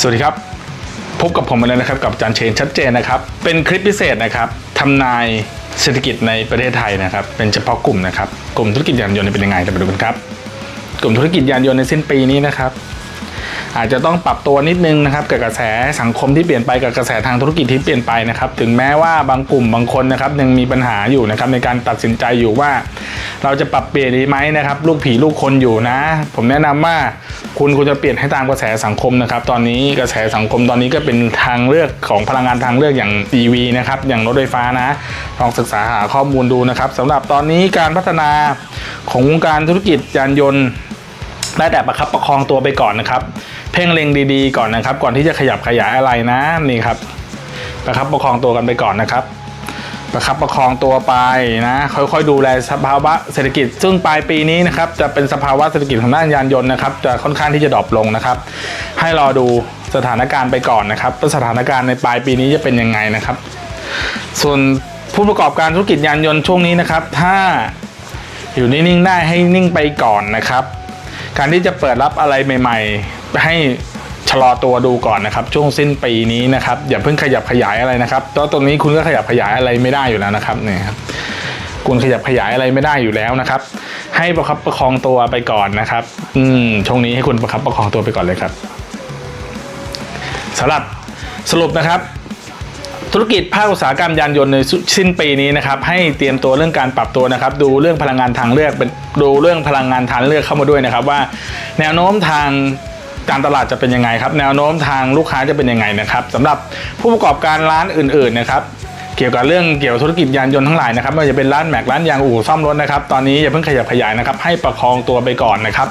สวัสดีครับ พบกับผมมาแล้วนะครับกับจารย์เชนชัดเจนนะครับ เป็นคลิปพิเศษนะครับทำนายเศรษฐกิจในประเทศไทยนะครับ เป็นเฉพาะกลุ่มนะครับ กลุ่มธุรกิจยานยนต์เป็นยังไงเดี๋ยวมาดูกันครับ กลุ่มธุรกิจยานยนต์ในสิ้นปีนี้นะครับ อาจจะต้องปรับตัวนิดนึงนะครับกับกระแสสังคมที่เปลี่ยนไปกับกระแสทางธุรกิจที่เปลี่ยนไปนะครับ ถึงแม้ว่าบางกลุ่มบางคนนะครับยังมีปัญหาอยู่นะครับในการตัดสินใจอยู่ว่า เราจะปรับเปลี่ยนดีไหมนะครับ ลูกผีลูกคนอยู่นะ ผมแนะนำว่าคุณควรจะเปลี่ยนให้ตามกระแสสังคมนะครับ ตอนนี้กระแสสังคมตอนนี้ก็เป็นทางเลือกของพลังงานทางเลือกอย่าง EV นะครับ อย่างรถไฟฟ้านะ ลองศึกษาหาข้อมูลดูนะครับสำหรับตอนนี้การพัฒนาของวงการธุรกิจยานยนต์ได้แต่ประคับประคองตัวไปก่อนนะครับ เพ่งเล็งดีๆก่อนนะครับ ก่อนที่จะขยับขยายอะไรนะนี่ครับประคับประคองตัวกันไปก่อนนะครับ ประคับประคองตัวไปนะค่อยๆดูแลสภาวะเศรษฐกิจ ซึ่งปลายปีนี้นะครับจะเป็นสภาวะเศรษฐกิจของด้านยานยนต์นะครับจะค่อนข้างที่จะดรอปลงนะครับ ให้รอดูสถานการณ์ไปก่อนนะครับว่าสถานการณ์ในปลายปีนี้จะเป็นยังไงนะครับ ส่วนผู้ประกอบการธุรกิจยานยนต์ช่วงนี้นะครับ ถ้าอยู่นิ่งๆได้ให้นิ่งไปก่อนนะครับ การที่จะเปิดรับอะไรใหม่ ๆ ให้ ชะลอตัวดูก่อนนะครับ ช่วงสิ้นปีนี้นะครับ อย่าเพิ่งขยับขยายอะไรนะครับเพราะตรงนี้คุณก็ขยับขยายอะไรไม่ได้อยู่แล้วนะครับเนี่ยครับคุณขยับขยายอะไรไม่ได้อยู่แล้วนะครับ ให้ประคับประคองตัวไปก่อนนะครับ อืมช่วงนี้ให้คุณประคับประคองตัวไปก่อนเลยครับสำหรับสรุปนะครับธุรกิจภาคอุตสาหกรรมยานยนต์ในสิ้นปีนี้นะครับให้เตรียมตัวเรื่องการปรับตัวนะครับ ดูเรื่องพลังงานทางเลือกเป็นดูเรื่องพลังงานทางเลือกเข้ามาด้วยนะครับ ว่า แนวโน้มทาง การตลาดจะเป็นยังไงครับ แนวโน้มทางลูกค้าจะเป็นยังไงนะครับสำหรับผู้ประกอบการร้านอื่นๆนะครับเกี่ยวกับเรื่องเกี่ยวกับธุรกิจยานยนต์ทั้งหลายนะครับไม่ว่าจะเป็นร้านแม็กร้านยางอู่ซ่อมรถนะครับตอนนี้อย่าเพิ่งขยับขยายนะครับให้ประคองตัวไปก่อนนะครับ